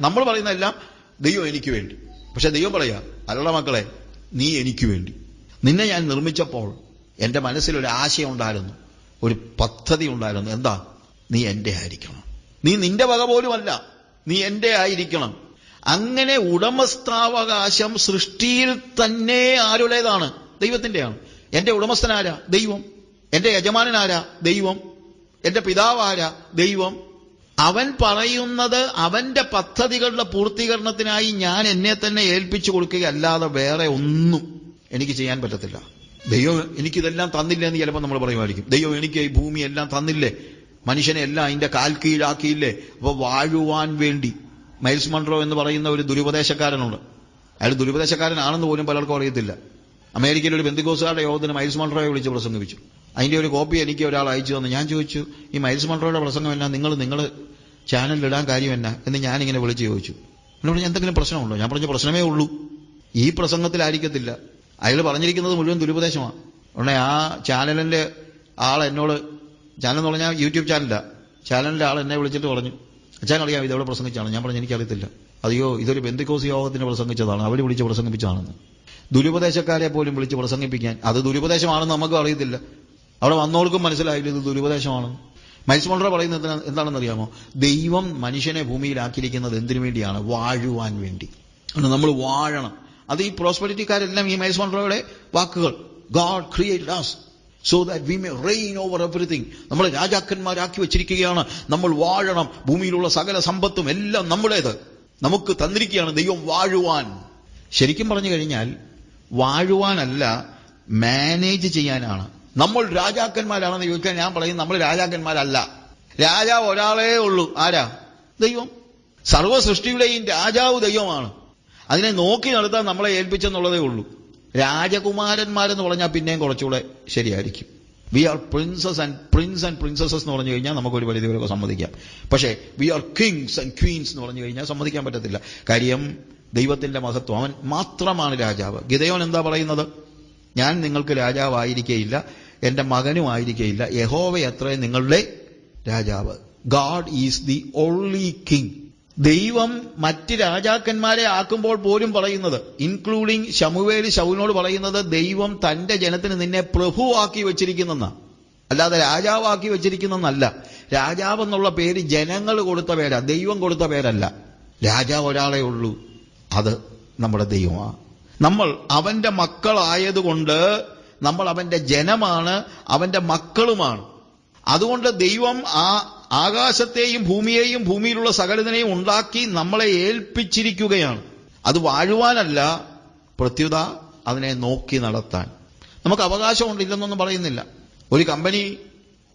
നമ്മൾ പറയുന്നതെല്ലാം ദൈവം എനിക്ക് വേണ്ടി. പക്ഷെ ദൈവം പറയാ അല്ലട മക്കളെ നീ എനിക്ക് വേണ്ടി. നിന്നെ ഞാൻ നിർമ്മിച്ചപ്പോൾ എന്റെ മനസ്സിൽ ഒരു ആശയം ഉണ്ടായിരുന്നു. ഒരു പദ്ധതി ഉണ്ടായിരുന്നു. എന്താ? നീ എന്റെ ആയിരിക്കണം. നീ നിന്റെ വക പോലുമല്ല. നീ എന്റെ ആയിരിക്കണം. അങ്ങനെ ഉടമസ്ഥാവകാശം സൃഷ്ടിയിൽ തന്നെ ആരുടേതാണ്? ദൈവത്തിന്റെയാണ്. എന്റെ ഉടമസ്ഥനാരാ? ദൈവം. എന്റെ യജമാനനാരാ? ദൈവം. എന്റെ പിതാവാരാ? ദൈവം. അവൻ പറയുന്നത് അവന്റെ പദ്ധതികളുടെ പൂർത്തീകരണത്തിനായി ഞാൻ എന്നെ തന്നെ ഏൽപ്പിച്ചു കൊടുക്കുകയല്ലാതെ വേറെ ഒന്നും എനിക്ക് ചെയ്യാൻ പറ്റത്തില്ല. ദൈവം എനിക്കിതെല്ലാം തന്നില്ല എന്ന് ചിലപ്പോൾ നമ്മൾ പറയുമായിരിക്കും. ദൈവം എനിക്ക് ഈ ഭൂമി എല്ലാം തന്നില്ലേ? മനുഷ്യനെ എല്ലാം അതിന്റെ കാൽ കീഴാക്കിയില്ലേ? അപ്പൊ വാഴുവാൻ വേണ്ടി. മൈൽസ് മൺട്രോ എന്ന് പറയുന്ന ഒരു ദുരുപദേശക്കാരനുണ്ട്. അയാൾ ദുരുപദേശക്കാരനാണെന്ന് പോലും പലർക്കും അറിയത്തില്ല. അമേരിക്കയിലെ ഒരു ബന്ധുക്കോസുകാരുടെ യോഗത്തിന് മൈൽസ് മൺട്രോയെ വിളിച്ച് പ്രസംഗിച്ചു അതിന്റെ ഒരു കോപ്പി എനിക്ക് ഒരാൾ അയച്ചു തന്നു. ഞാൻ ചോദിച്ചു ഈ മൈൽസ് മൺട്രോയുടെ പ്രസംഗം എന്നാ? നിങ്ങൾ നിങ്ങൾ ചാനലിൽ ഇടാൻ കാര്യം എന്നാ? എന്ന് ഞാനിങ്ങനെ വിളിച്ചു ചോദിച്ചു. എന്നോട് പറഞ്ഞു എന്തെങ്കിലും പ്രശ്നമുണ്ടോ? ഞാൻ പറഞ്ഞ പ്രശ്നമേ ഉള്ളൂ. ഈ പ്രസംഗത്തിലായിരിക്കത്തില്ല. അയാൾ പറഞ്ഞിരിക്കുന്നത് മുഴുവൻ ദുരുപദേശമാണ് ഉടനെ ആ ചാനലിന്റെ ആൾ എന്നോട് ചാനൽ എന്ന് പറഞ്ഞാൽ യൂട്യൂബ് ചാനലാ. ചാനലിന്റെ ആൾ എന്നെ വിളിച്ചിട്ട് പറഞ്ഞു അച്ഛൻ അറിയാം ഇതെവിടെ പ്രസംഗിച്ചാണ്? ഞാൻ പറഞ്ഞു എനിക്കറിയത്തില്ല. അയ്യോ ഇതൊരു ബന്ധുക്കോസ് യോഗത്തിന് പ്രസംഗിച്ചതാണ്. അവർ വിളിച്ച് പ്രസംഗിപ്പിച്ചതാണെന്ന്. ദുരുപദേശക്കാരെ പോലും വിളിച്ച് പ്രസംഗിപ്പിക്കാൻ. അത് ദുരുപദേശമാണെന്ന് നമുക്ക് അറിയത്തില്ല. അവിടെ വന്നവർക്കും മനസ്സിലായില്ല ഇത് ദുരുപദേശമാണ്? മൈൽസ് മോണ്ടറ പറയുന്നത് എന്താണെന്നറിയാമോ? ദൈവം മനുഷ്യനെ ഭൂമിയിലാക്കിയിരിക്കുന്നത് എന്തിനു വേണ്ടിയാണ്? വാഴുവാൻ വേണ്ടി. നമ്മൾ വാഴണം. അത് ഈ പ്രോസ്പെരിറ്റിക്കാരെല്ലാം ഈ മൈൽസ് വാക്കുകൾ. God create us so that we may reign over everything നമ്മൾ രാജാക്കന്മാരാക്കി വെച്ചിരിക്കുകയാണ്. നമ്മൾ വാഴണം. ഭൂമിയിലുള്ള സകല സമ്പത്തും എല്ലാം നമ്മുടേത്. നമുക്ക് തന്നിരിക്കുകയാണ് ദൈവം വാഴുവാൻ. ശരിക്കും പറഞ്ഞു കഴിഞ്ഞാൽ വാഴുവാനല്ല മാനേജ് ചെയ്യാനാണ്. നമ്മൾ രാജാക്കന്മാരാണെന്ന് ചോദിച്ചാൽ ഞാൻ പറയും നമ്മൾ രാജാക്കന്മാരല്ല. രാജാവ് ഒരാളേ ഉള്ളൂ. ആരാ? ദൈവം. സർവ സൃഷ്ടിയുടെയും രാജാവ് ദൈവമാണ്. അതിനെ നോക്കി നടത്താൻ നമ്മളെ ഏൽപ്പിച്ചെന്നുള്ളതേ ഉള്ളൂ. രാജകുമാരന്മാരെന്ന് പറഞ്ഞാൽ പിന്നെയും കുറച്ചുകൂടെ ശരിയായിരിക്കും. We are princess and prince and princesses എന്ന് പറഞ്ഞു കഴിഞ്ഞാൽ നമുക്ക് നമുക്കൊരു പരിധിവരെ സമ്മതിക്കാം. പക്ഷേ we are kings and queens എന്ന് പറഞ്ഞു കഴിഞ്ഞാൽ സമ്മതിക്കാൻ പറ്റത്തില്ല. കാര്യം ദൈവത്തിന്റെ മഹത്വം. അവൻ മാത്രമാണ് രാജാവ്. ഗിതയോൻ എന്താ പറയുന്നത്? ഞാൻ നിങ്ങൾക്ക് രാജാവായിരിക്കയില്ല. ആയിരിക്കയില്ല. യഹോവ അത്രേ നിങ്ങളുടെ രാജാവ്. God is the only king ദൈവം മറ്റ് രാജാക്കന്മാരെ ആക്കുമ്പോൾ പോലും പറയുന്നത് ഇൻക്ലൂഡിംഗ് ശമുവേലി ഷൗനോട് പറയുന്നത് ദൈവം തന്റെ ജനത്തിന് നിന്നെ പ്രഭുവാക്കി വെച്ചിരിക്കുന്ന അല്ലാതെ രാജാവാക്കി വെച്ചിരിക്കുന്നെന്നല്ല. രാജാവ് എന്നുള്ള പേര് ജനങ്ങൾ കൊടുത്ത പേരാ. ദൈവം കൊടുത്ത പേരല്ല. രാജാവ് ഒരാളെ ഉള്ളൂ. അത് നമ്മുടെ ദൈവമാണ് നമ്മൾ അവന്റെ മക്കളായതുകൊണ്ട് നമ്മൾ അവന്റെ ജനമാണ് അവന്റെ മക്കളുമാണ്. അതുകൊണ്ട് ദൈവം ആ ആകാശത്തെയും ഭൂമിയെയും ഭൂമിയിലുള്ള സകലതിനെയും ഉണ്ടാക്കി നമ്മളെ ഏൽപ്പിച്ചിരിക്കുകയാണ്. അത് വാഴുവാനല്ല പ്രത്യുത അതിനെ നോക്കി നടത്താൻ. നമുക്ക് അവകാശമുണ്ട് ഇല്ലെന്നൊന്നും പറയുന്നില്ല. ഒരു കമ്പനി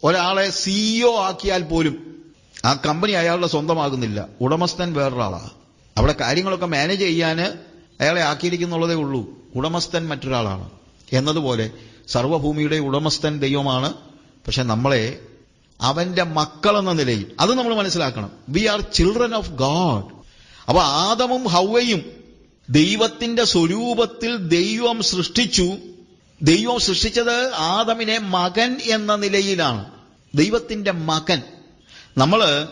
ഒരാളെ സിഇഒ ആക്കിയാൽ പോലും ആ കമ്പനി അയാളുടെ സ്വന്തമാകുന്നില്ല. ഉടമസ്ഥൻ വേറൊരാളാണ്. അവിടെ കാര്യങ്ങളൊക്കെ മാനേജ് ചെയ്യാൻ അയാളെ ആക്കിയിരിക്കുന്നുള്ളതേ ഉള്ളൂ. ഉടമസ്ഥൻ മറ്റൊരാളാണ്. എന്നതുപോലെ സർവഭൂമിയുടെ ഉടമസ്ഥൻ ദൈവമാണ്. പക്ഷെ നമ്മളെ അവന്റെ മക്കൾ എന്ന നിലയിൽ അത് നമ്മൾ മനസ്സിലാക്കണം. We are children of God അപ്പൊ ആദമും ഹൗവയും ദൈവത്തിന്റെ സ്വരൂപത്തിൽ ദൈവം സൃഷ്ടിച്ചു. ദൈവം സൃഷ്ടിച്ചത് ആദമിനെ മകൻ എന്ന നിലയിലാണ്. ദൈവത്തിന്റെ മകൻ. നമ്മൾ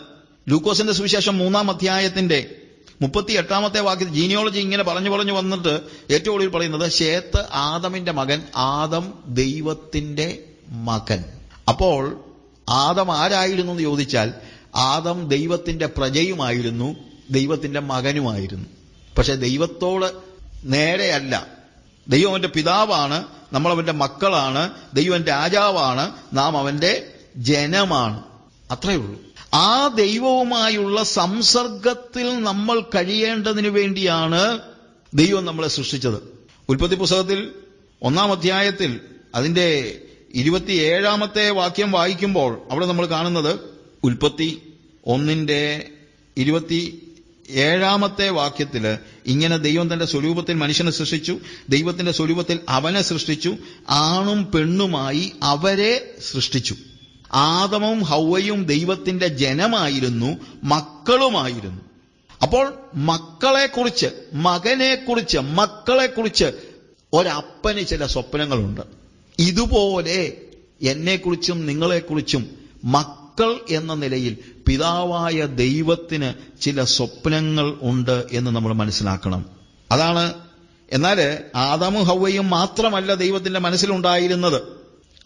ലൂക്കോസിന്റെ സുവിശേഷം മൂന്നാം അധ്യായത്തിന്റെ മുപ്പത്തി എട്ടാമത്തെ വാക്യത്തിൽ ജീനിയോളജി ഇങ്ങനെ പറഞ്ഞു പറഞ്ഞു വന്നിട്ട് ഏറ്റവും ഒടുവിൽ പറയുന്നത് ശേത്ത് ആദമിന്റെ മകൻ ആദം ദൈവത്തിന്റെ മകൻ. അപ്പോൾ ആദം ആരായിരുന്നു എന്ന് ചോദിച്ചാൽ ആദം ദൈവത്തിന്റെ പ്രജയുമായിരുന്നു ദൈവത്തിന്റെ മകനുമായിരുന്നു. പക്ഷെ ദൈവത്തോട് നേരെയല്ല. ദൈവം അവന്റെ പിതാവാണ് നമ്മൾ അവന്റെ മക്കളാണ് ദൈവം രാജാവാണ് നാം അവന്റെ ജനമാണ്. അത്രയേ ഉള്ളൂ. ആ ദൈവവുമായുള്ള സംസർഗത്തിൽ നമ്മൾ കഴിയേണ്ടതിന് വേണ്ടിയാണ് ദൈവം നമ്മളെ സൃഷ്ടിച്ചത്. ഉൽപ്പത്തി പുസ്തകത്തിൽ ഒന്നാം അധ്യായത്തിൽ അതിന്റെ ഇരുപത്തിയേഴാമത്തെ വാക്യം വായിക്കുമ്പോൾ അവിടെ നമ്മൾ കാണുന്നത് ഉൽപ്പത്തി ഒന്നിന്റെ ഇരുപത്തി ഏഴാമത്തെ വാക്യത്തിൽ ഇങ്ങനെ ദൈവം തന്റെ സ്വരൂപത്തിൽ മനുഷ്യനെ സൃഷ്ടിച്ചു ദൈവത്തിന്റെ സ്വരൂപത്തിൽ അവനെ സൃഷ്ടിച്ചു ആണും പെണ്ണുമായി അവരെ സൃഷ്ടിച്ചു. ആദമും ഹൗവയും ദൈവത്തിന്റെ ജനമായിരുന്നു മക്കളുമായിരുന്നു. അപ്പോൾ മക്കളെക്കുറിച്ച് മകനെക്കുറിച്ച് മക്കളെക്കുറിച്ച് ഒരപ്പന് ചില സ്വപ്നങ്ങളുണ്ട്. ഇതുപോലെ എന്നെക്കുറിച്ചും നിങ്ങളെക്കുറിച്ചും മക്കൾ എന്ന നിലയിൽ പിതാവായ ദൈവത്തിന് ചില സ്വപ്നങ്ങൾ ഉണ്ട് എന്ന് നമ്മൾ മനസ്സിലാക്കണം. അതാണ് എന്നാൽ ആദാമും ഹൗവയും മാത്രമല്ല ദൈവത്തിന്റെ മനസ്സിലുണ്ടായിരുന്നത്.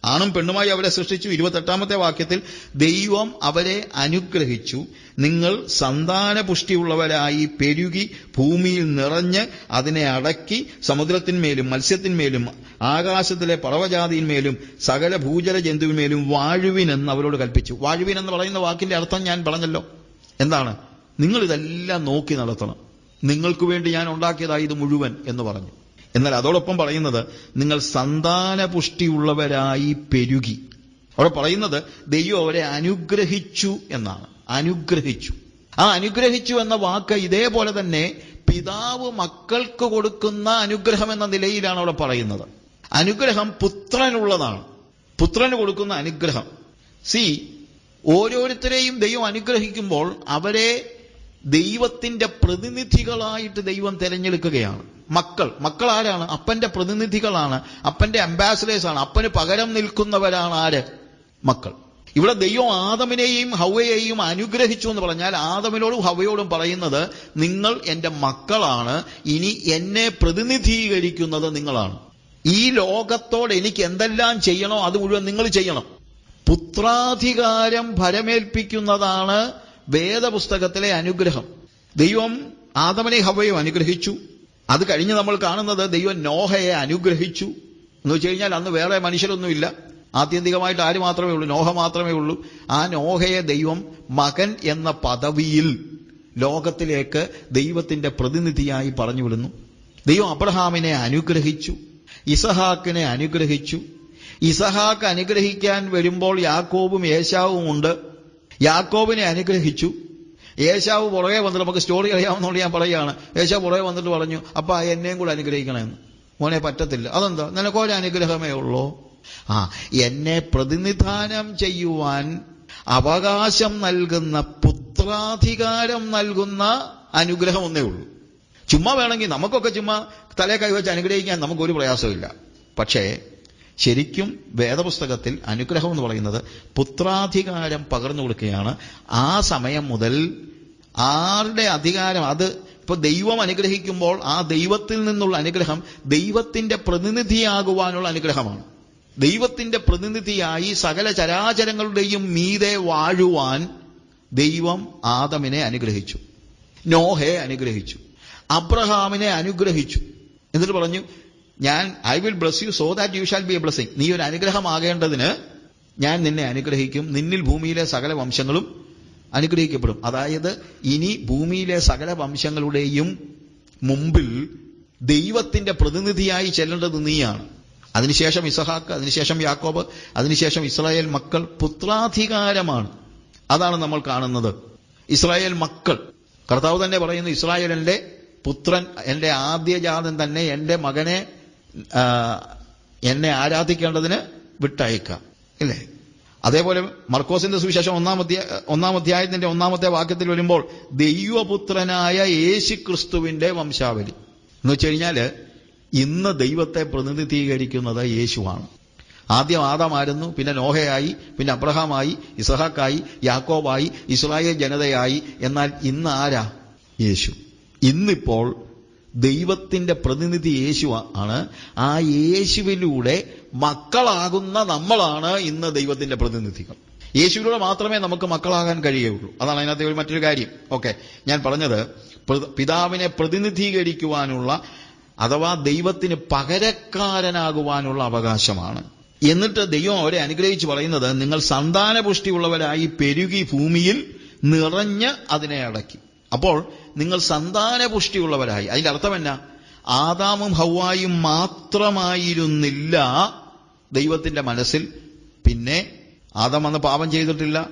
ആണും പെണ്ണുമായി അവരെ സൃഷ്ടിച്ചു. ഇരുപത്തെട്ടാമത്തെ വാക്യത്തിൽ ദൈവം അവരെ അനുഗ്രഹിച്ചു. നിങ്ങൾ സന്താന പുഷ്ടിയുള്ളവരായി പെരുകി ഭൂമിയിൽ നിറഞ്ഞ് അതിനെ അടക്കി സമുദ്രത്തിന്മേലും മത്സ്യത്തിന്മേലും ആകാശത്തിലെ പറവജാതിന്മേലും സകല ഭൂജല ജന്തുവിന്മേലും വാഴുവിൻ എന്ന് അവരോട് കൽപ്പിച്ചു. വാഴുവിൻ എന്ന് പറയുന്ന വാക്കിന്റെ അർത്ഥം ഞാൻ പറഞ്ഞല്ലോ. എന്താണ്? നിങ്ങൾ ഇതെല്ലാം നോക്കി നടത്തണം. നിങ്ങൾക്ക് വേണ്ടി ഞാൻ ഉണ്ടാക്കിയതായി ഇത് മുഴുവൻ എന്ന് പറഞ്ഞു. എന്നാൽ അതോടൊപ്പം പറയുന്നത് നിങ്ങൾ സന്താന പുഷ്ടിയുള്ളവരായി പെരുകി. അവിടെ പറയുന്നത് ദൈവം അവരെ അനുഗ്രഹിച്ചു എന്നാണ്. അനുഗ്രഹിച്ചു. ആ അനുഗ്രഹിച്ചു എന്ന വാക്ക് ഇതേപോലെ തന്നെ പിതാവ് മക്കൾക്ക് കൊടുക്കുന്ന അനുഗ്രഹം എന്ന നിലയിലാണ് അവിടെ പറയുന്നത്. അനുഗ്രഹം പുത്രനുള്ളതാണ്. പുത്രന് കൊടുക്കുന്ന അനുഗ്രഹം. സി ഓരോരുത്തരെയും ദൈവം അനുഗ്രഹിക്കുമ്പോൾ അവരെ ദൈവത്തിന്റെ പ്രതിനിധികളായിട്ട് ദൈവം തിരഞ്ഞെടുക്കുകയാണ്. മക്കൾ. മക്കൾ ആരാണ്? അപ്പന്റെ പ്രതിനിധികളാണ്. അപ്പന്റെ അംബാസഡേഴ്സ് ആണ്. അപ്പന് പകരം നിൽക്കുന്നവരാണ് ആര്? മക്കൾ. ഇവിടെ ദൈവം ആദമിനെയും ഹവയെയും അനുഗ്രഹിച്ചു എന്ന് പറഞ്ഞാൽ ആദമിനോടും ഹവയോടും പറയുന്നത് നിങ്ങൾ എന്റെ മക്കളാണ്. ഇനി എന്നെ പ്രതിനിധീകരിക്കുന്നത് നിങ്ങളാണ്. ഈ ലോകത്തോട് എനിക്ക് എന്തെല്ലാം ചെയ്യണോ അത് മുഴുവൻ നിങ്ങൾ ചെയ്യണം. പുത്രാധികാരം ഭരമേൽപ്പിക്കുന്നതാണ് വേദപുസ്തകത്തിലെ അനുഗ്രഹം. ദൈവം ആദമനെ ഹവയും അനുഗ്രഹിച്ചു. അത് കഴിഞ്ഞ് നമ്മൾ കാണുന്നത് ദൈവം നോഹയെ അനുഗ്രഹിച്ചു. എന്ന് വെച്ച് കഴിഞ്ഞാൽ അന്ന് വേറെ മനുഷ്യരൊന്നുമില്ല. ആത്യന്തികമായിട്ട് ആര് മാത്രമേ ഉള്ളൂ? നോഹ മാത്രമേ ഉള്ളൂ. ആ നോഹയെ ദൈവം മകൻ എന്ന പദവിയിൽ ലോകത്തിലേക്ക് ദൈവത്തിന്റെ പ്രതിനിധിയായി പറഞ്ഞു വിടുന്നു ദൈവം അബ്രഹാമിനെ അനുഗ്രഹിച്ചു. ഇസഹാക്കിനെ അനുഗ്രഹിച്ചു. ഇസഹാക്ക് അനുഗ്രഹിക്കാൻ വരുമ്പോൾ യാക്കോബും യേശാവും ഉണ്ട്. യാക്കോബിനെ അനുഗ്രഹിച്ചു. യേശാവ് പുറകെ വന്നിട്ട് നമുക്ക് സ്റ്റോറി അറിയാവുന്നതുകൊണ്ട് ഞാൻ പറയുകയാണ്. ഏശാവ് പുറകെ വന്നിട്ട് പറഞ്ഞു അപ്പ എന്നെയും കൂടെ അനുഗ്രഹിക്കണമെന്ന് മോനെ പറ്റത്തില്ല. അതെന്താ? നിനക്കൊരു അനുഗ്രഹമേ ഉള്ളൂ. ആ എന്നെ പ്രതിനിധാനം ചെയ്യുവാൻ അവകാശം നൽകുന്ന പുത്രാധികാരം നൽകുന്ന അനുഗ്രഹം ഒന്നേ ഉള്ളൂ. ചുമ്മാ വേണമെങ്കിൽ നമുക്കൊക്കെ ചുമ്മാ തലേ കൈവച്ച് അനുഗ്രഹിക്കാൻ നമുക്കൊരു പ്രയാസമില്ല പക്ഷേ ശരിക്കും വേദപുസ്തകത്തിൽ അനുഗ്രഹം എന്ന് പറയുന്നത് പുത്രാധികാരം പകർന്നു കൊടുക്കുകയാണ്. ആ സമയം മുതൽ ആരുടെ അധികാരം? അത് ഇപ്പൊ ദൈവം അനുഗ്രഹിക്കുമ്പോൾ ആ ദൈവത്തിൽ നിന്നുള്ള അനുഗ്രഹം ദൈവത്തിന്റെ പ്രതിനിധിയാകുവാനുള്ള അനുഗ്രഹമാണ്. ദൈവത്തിന്റെ പ്രതിനിധിയായി സകല ചരാചരങ്ങളുടെയും മീതെ വാഴുവാൻ ദൈവം ആദമിനെ അനുഗ്രഹിച്ചു. നോഹയെ അനുഗ്രഹിച്ചു. അബ്രഹാമിനെ അനുഗ്രഹിച്ചു. എന്നിട്ട് പറഞ്ഞു ഞാൻ I will bless you so that you shall be a blessing നീ ഒരു അനുഗ്രഹമാകേണ്ടതിന് ഞാൻ നിന്നെ അനുഗ്രഹിക്കും. നിന്നിൽ ഭൂമിയിലെ സകല വംശങ്ങളും അനുഗ്രഹിക്കപ്പെടും. അതായത് ഇനി ഭൂമിയിലെ സകല വംശങ്ങളുടെയും മുമ്പിൽ ദൈവത്തിന്റെ പ്രതിനിധിയായി ചെല്ലേണ്ടത് നീയാണ്. അതിനുശേഷം ഇസഹാക്ക് അതിനുശേഷം യാക്കോബ് അതിനുശേഷം ഇസ്രായേൽ മക്കൾ പുത്രാധികാരമാണ്. അതാണ് നമ്മൾ കാണുന്നത്. ഇസ്രായേൽ മക്കൾ. കർത്താവ് തന്നെ പറയുന്നു ഇസ്രായേലിന്റെ പുത്രൻ എന്റെ ആദ്യജാതൻ തന്നെ എന്റെ മകനെ എന്നെ ആരാധിക്കേണ്ടതിന് വിട്ടയക്കാം. ഇല്ലേ? അതേപോലെ മർക്കോസിന്റെ സുവിശേഷം ഒന്നാം അധ്യായ ഒന്നാം അധ്യായത്തിന്റെ ഒന്നാമത്തെ വാക്യത്തിൽ വരുമ്പോൾ ദൈവപുത്രനായ യേശു ക്രിസ്തുവിന്റെ വംശാവലി. എന്ന് വെച്ച് കഴിഞ്ഞാൽ ഇന്ന് ദൈവത്തെ പ്രതിനിധീകരിക്കുന്നത് യേശുവാണ്. ആദ്യം ആദമായിരുന്നു പിന്നെ നോഹയായി പിന്നെ അബ്രഹാമായി ഇസഹാക്കായി യാക്കോബായി ഇസ്രായേൽ ജനതയായി എന്നാൽ ഇന്ന് ആരാ? യേശു. ഇന്നിപ്പോൾ ദൈവത്തിന്റെ പ്രതിനിധി യേശു ആണ്. ആ യേശുവിലൂടെ മക്കളാകുന്ന നമ്മളാണ് ഇന്ന് ദൈവത്തിന്റെ പ്രതിനിധികൾ. യേശുവിലൂടെ മാത്രമേ നമുക്ക് മക്കളാകാൻ കഴിയുകയുള്ളൂ. അതാണ് അതിനകത്തെ ഒരു മറ്റൊരു കാര്യം. ഓക്കെ ഞാൻ പറഞ്ഞത് പിതാവിനെ പ്രതിനിധീകരിക്കുവാനുള്ള അഥവാ ദൈവത്തിന് പകരക്കാരനാകുവാനുള്ള അവകാശമാണ്. എന്നിട്ട് ദൈവം അവരെ അനുഗ്രഹിച്ച് പറയുന്നത് നിങ്ങൾ സന്താനപുഷ്ടിയുള്ളവരായി പെരുകി ഭൂമിയിൽ നിറഞ്ഞ് അതിനെ അടക്കി. അപ്പോൾ നിങ്ങൾ സന്താനപുഷ്ടിയുള്ളവരായി. അതിന്റെ അർത്ഥം എന്നാ? ആദാമും ഹവായും മാത്രമായിരുന്നില്ല ദൈവത്തിന്റെ മനസ്സിൽ. പിന്നെ ആദം അന്ന് പാപം ചെയ്തിട്ടില്ല.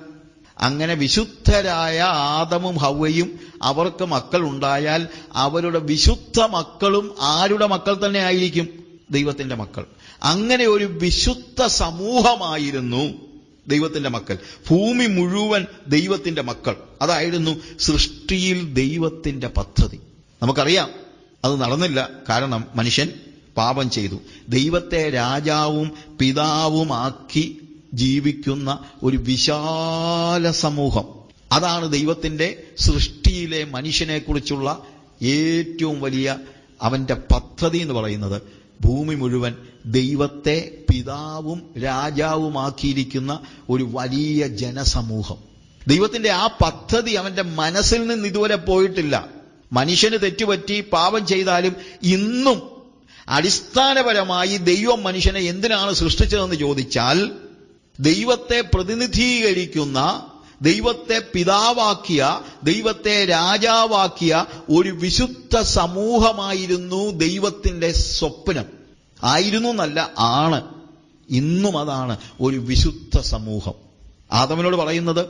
അങ്ങനെ വിശുദ്ധരായ ആദമും ഹവയും അവർക്ക് മക്കൾ ഉണ്ടായാൽ അവരുടെ വിശുദ്ധ മക്കളും ആരുടെ മക്കൾ തന്നെ ആയിരിക്കും? ദൈവത്തിന്റെ മക്കൾ. അങ്ങനെ ഒരു വിശുദ്ധ സമൂഹമായിരുന്നു. ദൈവത്തിന്റെ മക്കൾ. ഭൂമി മുഴുവൻ ദൈവത്തിന്റെ മക്കൾ. അതായിരുന്നു സൃഷ്ടിയിൽ ദൈവത്തിന്റെ പദ്ധതി. നമുക്കറിയാം അത് നടന്നില്ല. കാരണം മനുഷ്യൻ പാപം ചെയ്തു. ദൈവത്തെ രാജാവും പിതാവുമാക്കി ജീവിക്കുന്ന ഒരു വിശാല സമൂഹം. അതാണ് ദൈവത്തിന്റെ സൃഷ്ടിയിലെ മനുഷ്യനെക്കുറിച്ചുള്ള ഏറ്റവും വലിയ അവന്റെ പദ്ധതി എന്ന് പറയുന്നത്. ഭൂമി മുഴുവൻ ദൈവത്തെ പിതാവും രാജാവുമാക്കിയിരിക്കുന്ന ഒരു വലിയ ജനസമൂഹം. ദൈവത്തിന്റെ ആ പദ്ധതി അവന്റെ മനസ്സിൽ നിന്ന് ഇതുവരെ പോയിട്ടില്ല. മനുഷ്യന് തെറ്റുപറ്റി പാപം ചെയ്താലും ഇന്നും അടിസ്ഥാനപരമായി ദൈവം മനുഷ്യനെ എന്തിനാണ് സൃഷ്ടിച്ചതെന്ന് ചോദിച്ചാൽ ദൈവത്തെ പ്രതിനിധീകരിക്കുന്ന ദൈവത്തെ പിതാവാക്കിയ ദൈവത്തെ രാജാവാക്കിയ ഒരു വിശുദ്ധ സമൂഹമായിരുന്നു ദൈവത്തിന്റെ സ്വപ്നം. ആയിരുന്നു എന്നല്ല ആണ്. ഇന്നും അതാണ് ഒരു വിശുദ്ധ സമൂഹം. ആദവനോട് പറയുന്നത്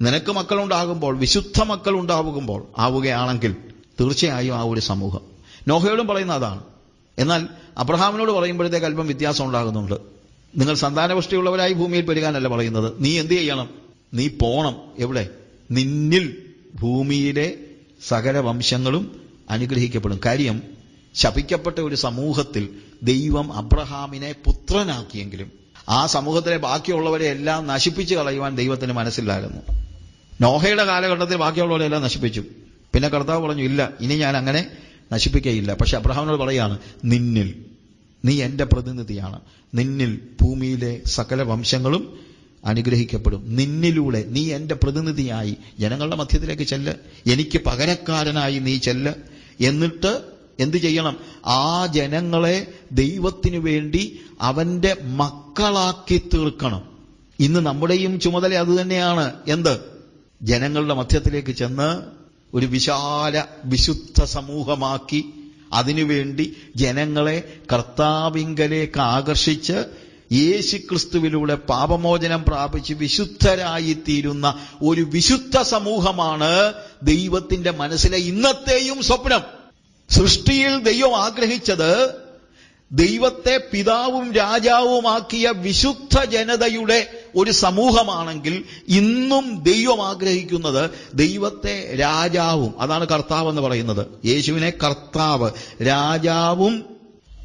നിനക്ക് മക്കളുണ്ടാകുമ്പോൾ വിശുദ്ധ മക്കൾ ഉണ്ടാകുമ്പോൾ ആവുകയാണെങ്കിൽ തീർച്ചയായും ആ ഒരു സമൂഹം. നോഹയോടും പറയുന്ന അതാണ്. എന്നാൽ അബ്രഹാമിനോട് പറയുമ്പോഴത്തേക്ക് അല്പം വ്യത്യാസം ഉണ്ടാകുന്നുണ്ട്. നിങ്ങൾ സന്താനപുഷ്ടിയുള്ളവരായി ഭൂമിയിൽ പെരുകാനല്ല പറയുന്നത്. നീ എന്ത് ചെയ്യണം? നീ പോണം എവിടെ? നിന്നിൽ ഭൂമിയിലെ സകല വംശങ്ങളും അനുഗ്രഹിക്കപ്പെടും. കാര്യം ശപിക്കപ്പെട്ട ഒരു സമൂഹത്തിൽ ദൈവം അബ്രഹാമിനെ പുത്രനാക്കിയെങ്കിലും ആ സമൂഹത്തിലെ ബാക്കിയുള്ളവരെ എല്ലാം നശിപ്പിച്ചു കളയുവാൻ ദൈവത്തിന് മനസ്സിലായിരുന്നു നോഹയുടെ കാലഘട്ടത്തിൽ ബാക്കിയുള്ളവരെ എല്ലാം നശിപ്പിച്ചു. പിന്നെ കർത്താവ് പറഞ്ഞു ഇല്ല ഇനി ഞാൻ അങ്ങനെ നശിപ്പിക്കയില്ല. പക്ഷെ അബ്രഹാമിനോട് പറയാണ് നിന്നിൽ നീ എന്റെ പ്രതിനിധിയാണ്. നിന്നിൽ ഭൂമിയിലെ സകല വംശങ്ങളും അനുഗ്രഹിക്കപ്പെടും. നിന്നിലൂടെ നീ എന്റെ പ്രതിനിധിയായി ജനങ്ങളുടെ മധ്യത്തിലേക്ക് ചെല്ല്. എനിക്ക് പകരക്കാരനായി നീ ചെല്ല്. എന്നിട്ട് എന്ത് ചെയ്യണം? ആ ജനങ്ങളെ ദൈവത്തിനു വേണ്ടി അവന്റെ മക്കളാക്കി തീർക്കണം. ഇന്ന് നമ്മുടെയും ചുമതല അതുതന്നെയാണ് എന്ത്? ജനങ്ങളുടെ മധ്യത്തിലേക്ക് ചെന്ന് ഒരു വിശാല വിശുദ്ധ സമൂഹമാക്കി അതിനുവേണ്ടി ജനങ്ങളെ കർത്താവിങ്കലേക്ക് ആകർഷിച്ച് യേശുക്രിസ്തുവിലൂടെ പാപമോചനം പ്രാപിച്ച് വിശുദ്ധരായിത്തീരുന്ന ഒരു വിശുദ്ധ സമൂഹമാണ് ദൈവത്തിന്റെ മനസ്സിലെ ഇന്നത്തെയും സ്വപ്നം. സൃഷ്ടിയിൽ ദൈവം ആഗ്രഹിച്ചത് ദൈവത്തെ പിതാവും രാജാവുമാക്കിയ വിശുദ്ധ ജനതയുടെ ഒരു സമൂഹമാണെങ്കിൽ ഇന്നും ദൈവം ആഗ്രഹിക്കുന്നത് ദൈവത്തെ രാജാവും അതാണ് കർത്താവ് എന്ന് പറയുന്നത്. യേശുവിനെ കർത്താവ് രാജാവും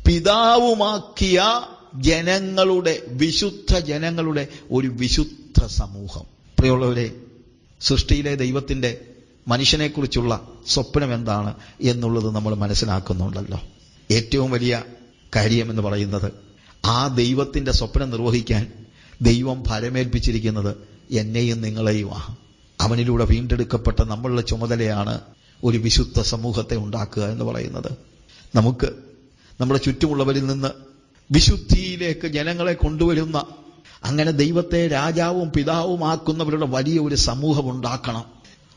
പിതാവുമാക്കിയ ജനങ്ങളുടെ വിശുദ്ധ ജനങ്ങളുടെ ഒരു വിശുദ്ധ സമൂഹം. പ്രിയമുള്ളവരെ സൃഷ്ടിയിലെ ദൈവത്തിന്റെ മനുഷ്യനെക്കുറിച്ചുള്ള സ്വപ്നം എന്താണ് എന്നുള്ളത് നമ്മൾ മനസ്സിലാക്കുന്നുണ്ടല്ലോ. ഏറ്റവും വലിയ കാര്യം എന്ന് പറയുന്നത് ആ ദൈവത്തിന്റെ സ്വപ്നം നിർവഹിക്കാൻ ദൈവം ഫലമേൽപ്പിച്ചിരിക്കുന്നത് എന്നെയും നിങ്ങളെയുമാണ്. അവനിലൂടെ വീണ്ടെടുക്കപ്പെട്ട നമ്മളുടെ ചുമതലയാണ് ഒരു വിശുദ്ധ സമൂഹത്തെ ഉണ്ടാക്കുക എന്ന് പറയുന്നത്. നമുക്ക് നമ്മുടെ ചുറ്റുമുള്ളവരിൽ നിന്ന് വിശുദ്ധിയിലേക്ക് ജനങ്ങളെ കൊണ്ടുവരുന്ന അങ്ങനെ ദൈവത്തെ രാജാവും പിതാവും ആക്കുന്നവരുടെ വലിയ ഒരു സമൂഹം ഉണ്ടാക്കണം.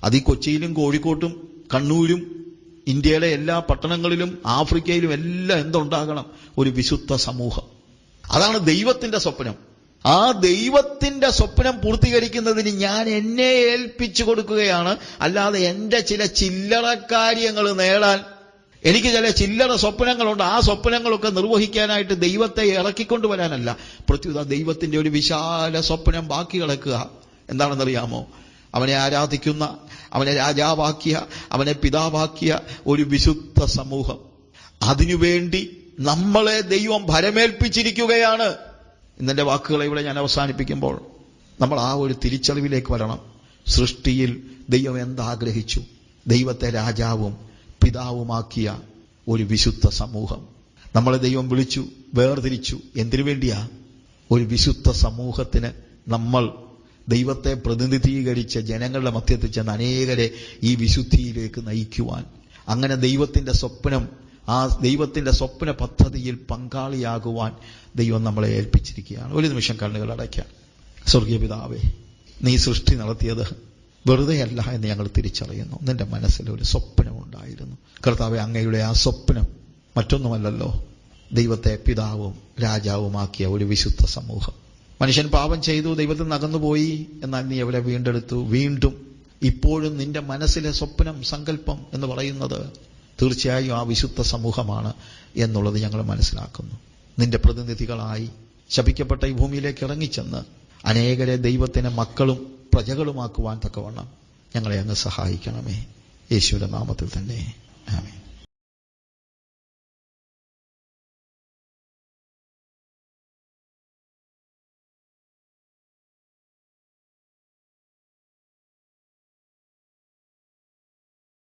അത് ഈ കൊച്ചിയിലും കോഴിക്കോട്ടും കണ്ണൂരും ഇന്ത്യയിലെ എല്ലാ പട്ടണങ്ങളിലും ആഫ്രിക്കയിലും എല്ലാം എന്തുണ്ടാകണം? ഒരു വിശുദ്ധ സമൂഹം. അതാണ് ദൈവത്തിന്റെ സ്വപ്നം. ആ ദൈവത്തിന്റെ സ്വപ്നം പൂർത്തീകരിക്കുന്നതിന് ഞാൻ എന്നെ ഏൽപ്പിച്ചു കൊടുക്കുകയാണ്. അല്ലാതെ എന്റെ ചില ചില്ലറ കാര്യങ്ങൾ നേടാൻ എനിക്ക് ചില ചില്ലറ സ്വപ്നങ്ങളുണ്ട്. ആ സ്വപ്നങ്ങളൊക്കെ നിർവഹിക്കാനായിട്ട് ദൈവത്തെ ഇറക്കിക്കൊണ്ടുവരാനല്ല പ്രത്യുത ദൈവത്തിന്റെ ഒരു വിശാല സ്വപ്നം ബാക്കി കിടക്കുക. എന്താണെന്നറിയാമോ? അവനെ ആരാധിക്കുന്ന അവനെ രാജാവാക്കിയ അവനെ പിതാവാക്കിയ ഒരു വിശുദ്ധ സമൂഹം. അതിനുവേണ്ടി നമ്മളെ ദൈവം ഭരമേൽപ്പിച്ചിരിക്കുകയാണ്. ഇന്നെ വാക്കുകളെ ഇവിടെ ഞാൻ അവസാനിപ്പിക്കുമ്പോൾ നമ്മൾ ആ ഒരു തിരിച്ചറിവിലേക്ക് വരണം. സൃഷ്ടിയിൽ ദൈവം എന്താഗ്രഹിച്ചു? ദൈവത്തെ രാജാവും പിതാവുമാക്കിയ ഒരു വിശുദ്ധ സമൂഹം. നമ്മളെ ദൈവം വിളിച്ചു വേർതിരിച്ചു. എന്തിനു വേണ്ടിയാ? ഒരു വിശുദ്ധ സമൂഹത്തിന് നമ്മൾ ദൈവത്തെ പ്രതിനിധീകരിച്ച ജനങ്ങളുടെ മധ്യത്തിൽ ചെന്ന് അനേകരെ ഈ വിശുദ്ധിയിലേക്ക് നയിക്കുവാൻ. അങ്ങനെ ദൈവത്തിന്റെ സ്വപ്നം ആ ദൈവത്തിന്റെ സ്വപ്ന പദ്ധതിയിൽ പങ്കാളിയാകുവാൻ ദൈവം നമ്മളെ ഏൽപ്പിച്ചിരിക്കുകയാണ്. ഒരു നിമിഷം കണ്ണുകൾ അടയ്ക്കാം. സ്വർഗീയ പിതാവേ നീ സൃഷ്ടി നടത്തിയത് വെറുതെയല്ല എന്ന് ഞങ്ങൾ തിരിച്ചറിയുന്നു. നിന്റെ മനസ്സിലൊരു സ്വപ്നം ഉണ്ടായിരുന്നു. കർത്താവെ അങ്ങയുടെ ആ സ്വപ്നം മറ്റൊന്നുമല്ലല്ലോ. ദൈവത്തെ പിതാവും രാജാവുമാക്കിയ ഒരു വിശുദ്ധ സമൂഹം. മനുഷ്യൻ പാപം ചെയ്തു ദൈവത്തിൽ നകന്നുപോയി എന്നാൽ നീ അവരെ വീണ്ടെടുത്തു. വീണ്ടും ഇപ്പോഴും നിന്റെ മനസ്സിലെ സ്വപ്നം സങ്കല്പം എന്ന് പറയുന്നത് തീർച്ചയായും ആ വിശുദ്ധ സമൂഹമാണ് എന്നുള്ളത് ഞങ്ങൾ മനസ്സിലാക്കുന്നു. നിന്റെ പ്രതിനിധികളായി ശപിക്കപ്പെട്ട ഈ ഭൂമിയിലേക്ക് ഇറങ്ങിച്ചെന്ന് അനേകരെ ദൈവത്തിന് മക്കളും പ്രജകളുമാക്കുവാൻ തക്കവണ്ണം ഞങ്ങളെ അങ്ങ് സഹായിക്കണമേ. യേശുവിന്റെ നാമത്തിൽ തന്നെ. ആമേൻ.